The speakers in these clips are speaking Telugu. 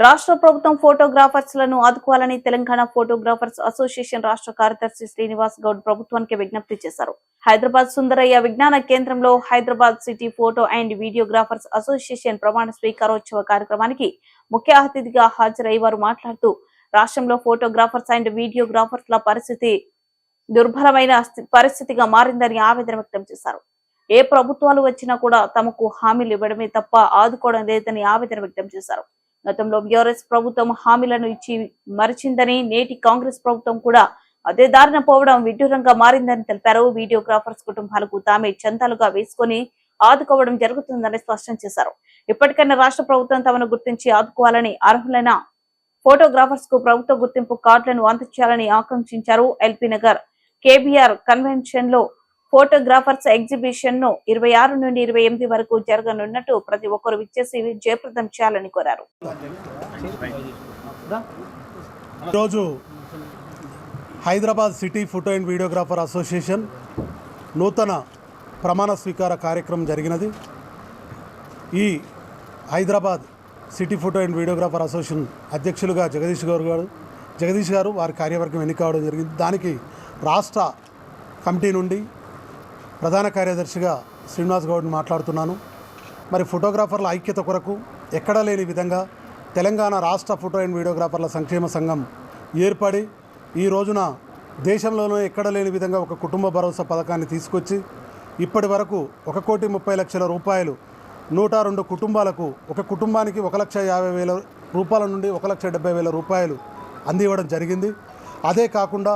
రాష్ట్ర ప్రభుత్వం ఫోటోగ్రాఫర్స్లను ఆదుకోవాలని తెలంగాణ ఫోటోగ్రాఫర్స్ అసోసియేషన్ రాష్ట్ర కార్యదర్శి శ్రీనివాస్ గౌడ్ ప్రభుత్వానికి విజ్ఞప్తి చేశారు. హైదరాబాద్ సుందరయ్య విజ్ఞాన కేంద్రంలో Hyderabad city photo and videographers association ప్రమాణ స్వీకారోత్సవ కార్యక్రమానికి ముఖ్య అతిథిగా హాజరై వారు మాట్లాడుతూ రాష్ట్రంలో ఫోటోగ్రాఫర్స్ అండ్ వీడియోగ్రాఫర్స్ ల పరిస్థితి దుర్భరమైన పరిస్థితిగా మారిందని ఆవేదన వ్యక్తం చేశారు. ఏ ప్రభుత్వాలు వచ్చినా కూడా తమకు హామీలు ఇవ్వడమే తప్ప ఆదుకోవడం లేదని ఆవేదన వ్యక్తం చేశారు. గతంలో బీఆర్ఎస్ ప్రభుత్వం హామీలను ఇచ్చి మరిచిందని నేటి కాంగ్రెస్ ప్రభుత్వం కూడా అదే దారిన పోవడం విడ్డూరంగా మారిందని తెలిపారు. వీడియోగ్రాఫర్స్ కుటుంబాలకు తామే చందాలుగా వేసుకొని ఆదుకోవడం జరుగుతుందని స్పష్టం చేశారు. ఇప్పటికైనా రాష్ట్ర ప్రభుత్వం తమను గుర్తించి ఆదుకోవాలని అర్హులైన ఫోటోగ్రాఫర్స్కు ప్రభుత్వ గుర్తింపు కార్డులను అందచేయాలని ఆకాంక్షించారు. ఎల్పీ నగర్ కేబీఆర్ కన్వెన్షన్లో ఫోటోగ్రాఫర్స్ ఎగ్జిబిషన్ను ఇరవై ఆరు నుండి ఇరవై ఎనిమిది వరకు జరగనున్నట్టు ప్రతి ఒక్కరు విచ్చేసి జయప్రదం చేయాలని కోరారు. ఈరోజు Hyderabad city photo and videographer association నూతన ప్రమాణ స్వీకార కార్యక్రమం జరిగినది. ఈ Hyderabad city photo and videographer association అధ్యక్షులుగా జగదీష్ గారు గారు జగదీష్ గారు వారి కార్యవర్గం ఎన్నికవడం జరిగింది. దానికి రాష్ట్ర కమిటీ నుండి ప్రధాన కార్యదర్శిగా శ్రీనివాస్ గౌడ్ని మాట్లాడుతున్నాను. మరి ఫోటోగ్రాఫర్ల ఐక్యత కొరకు ఎక్కడా లేని విధంగా తెలంగాణ రాష్ట్ర ఫోటో అండ్ వీడియోగ్రాఫర్ల సంక్షేమ సంఘం ఏర్పడి ఈ రోజున దేశంలోనే ఎక్కడ లేని విధంగా ఒక కుటుంబ భరోసా పథకాన్ని తీసుకొచ్చి ఇప్పటి వరకు ఒక కోటి ముప్పై లక్షల రూపాయలు నూట రెండు కుటుంబాలకు ఒక కుటుంబానికి ఒక లక్ష యాభై వేల రూపాయల నుండి ఒక లక్ష డెబ్బై వేల రూపాయలు అందివ్వడం జరిగింది. అదే కాకుండా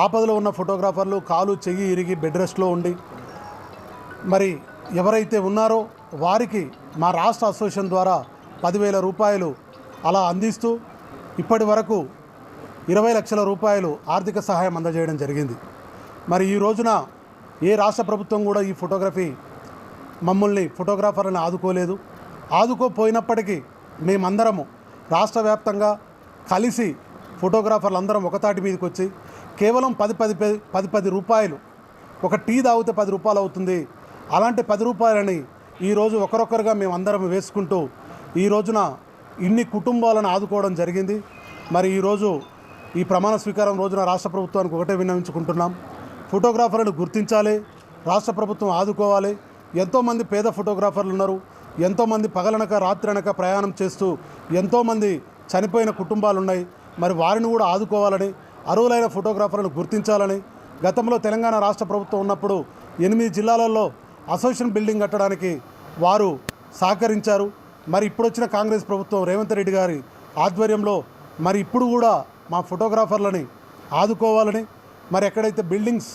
ఆపదలో ఉన్న ఫోటోగ్రాఫర్లు కాలు చెయ్యి ఇరిగి బెడ్ రెస్ట్లో ఉండి మరి ఎవరైతే ఉన్నారో వారికి మా రాష్ట్ర అసోసియేషన్ ద్వారా పదివేల రూపాయలు అలా అందిస్తూ ఇప్పటి వరకు ఇరవై లక్షల రూపాయలు ఆర్థిక సహాయం అందజేయడం జరిగింది. మరి ఈ రోజున ఏ రాష్ట్ర ప్రభుత్వం కూడా ఈ ఫోటోగ్రఫీ మమ్మల్ని ఫోటోగ్రాఫర్లను ఆదుకోలేదు. ఆదుకోపోయినప్పటికీ మేమందరము రాష్ట్ర వ్యాప్తంగా కలిసి ఫోటోగ్రాఫర్లు అందరం ఒకతాటి మీదకి వచ్చి కేవలం పది పది పది పది పది రూపాయలు. ఒక టీ తాగితే పది రూపాయలు అవుతుంది. అలాంటి పది రూపాయలని ఈరోజు ఒకరొకరుగా మేము అందరం వేసుకుంటూ ఈ రోజున ఇన్ని కుటుంబాలను ఆదుకోవడం జరిగింది. మరి ఈరోజు ఈ ప్రమాణ స్వీకారం రోజున రాష్ట్ర ప్రభుత్వానికి ఒకటే విన్నవించుకుంటున్నాం. ఫోటోగ్రాఫర్లను గుర్తించాలి. రాష్ట్ర ప్రభుత్వం ఆదుకోవాలి. ఎంతోమంది పేద ఫోటోగ్రాఫర్లు ఉన్నారు. ఎంతోమంది పగలనక రాత్రనక ప్రయాణం చేస్తూ ఎంతోమంది చనిపోయిన కుటుంబాలు ఉన్నాయి. మరి వారిని కూడా ఆదుకోవాలని అర్హులైన ఫోటోగ్రాఫర్లను గుర్తించాలని గతంలో తెలంగాణ రాష్ట్ర ప్రభుత్వం ఉన్నప్పుడు ఎనిమిది జిల్లాలలో అసోసియేషన్ బిల్డింగ్ కట్టడానికి వారు సహకరించారు. మరి ఇప్పుడు వచ్చిన కాంగ్రెస్ ప్రభుత్వం రేవంత్ రెడ్డి గారి ఆధ్వర్యంలో మరి ఇప్పుడు కూడా మా ఫోటోగ్రాఫర్లని ఆదుకోవాలని మరి ఎక్కడైతే బిల్డింగ్స్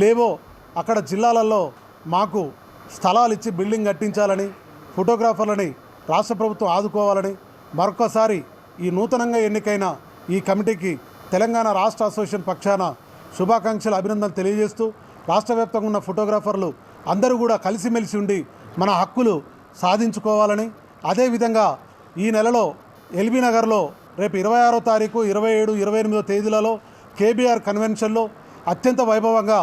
లేవో అక్కడ జిల్లాలలో మాకు స్థలాలు ఇచ్చి బిల్డింగ్ కట్టించాలని ఫోటోగ్రాఫర్లని రాష్ట్ర ప్రభుత్వం ఆదుకోవాలని మరొకసారి ఈ నూతనంగా ఎన్నికైన ఈ కమిటీకి తెలంగాణ రాష్ట్ర అసోసియేషన్ పక్షాన శుభాకాంక్షలు అభినందనలు తెలియజేస్తూ రాష్ట్ర వ్యాప్తంగా ఉన్న ఫోటోగ్రాఫర్లు అందరూ కూడా కలిసిమెలిసి ఉండి మన హక్కులు సాధించుకోవాలని అదేవిధంగా ఈ నెలలో ఎల్బీ నగర్లో రేపు ఇరవై ఆరో తారీఖు ఇరవై ఏడు ఇరవై ఎనిమిదో తేదీలలో కేబీఆర్ కన్వెన్షన్లో అత్యంత వైభవంగా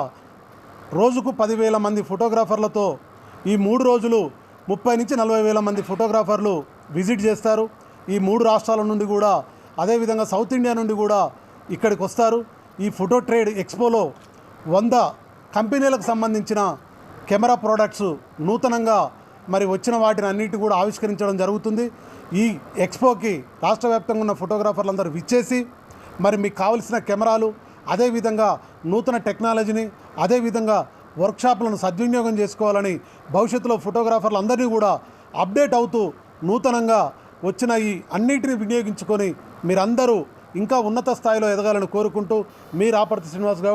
రోజుకు పదివేల మంది ఫోటోగ్రాఫర్లతో ఈ మూడు రోజులు ముప్పై నుంచి నలభై వేల మంది ఫోటోగ్రాఫర్లు విజిట్ చేస్తారు. ఈ మూడు రాష్ట్రాల నుండి కూడా అదేవిధంగా సౌత్ ఇండియా నుండి కూడా ఇక్కడికి వస్తారు ఈ ఫోటో ట్రేడ్ ఎక్స్పోలో వంద కంపెనీలకు సంబంధించిన కెమెరా ప్రోడక్ట్స్ నూతనంగా మరి వచ్చిన వాటిని అన్నిటి కూడా ఆవిష్కరించడం జరుగుతుంది. ఈ ఎక్స్పోకి రాష్ట్ర వ్యాప్తంగా ఉన్న ఫోటోగ్రాఫర్లందరూ విచ్చేసి మరి మీకు కావలసిన కెమెరాలు అదేవిధంగా నూతన టెక్నాలజీని అదేవిధంగా వర్క్షాప్లను సద్వినియోగం చేసుకోవాలని భవిష్యత్తులో ఫోటోగ్రాఫర్లు అందరినీ కూడా అప్డేట్ అవుతూ నూతనంగా వచ్చిన ఈ అన్నిటిని వినియోగించుకొని మీరందరూ ఇంకా ఉన్నత స్థాయిలో ఎదగాలని కోరుకుంటూ మీ రాపర్తి శ్రీనివాస్ గారు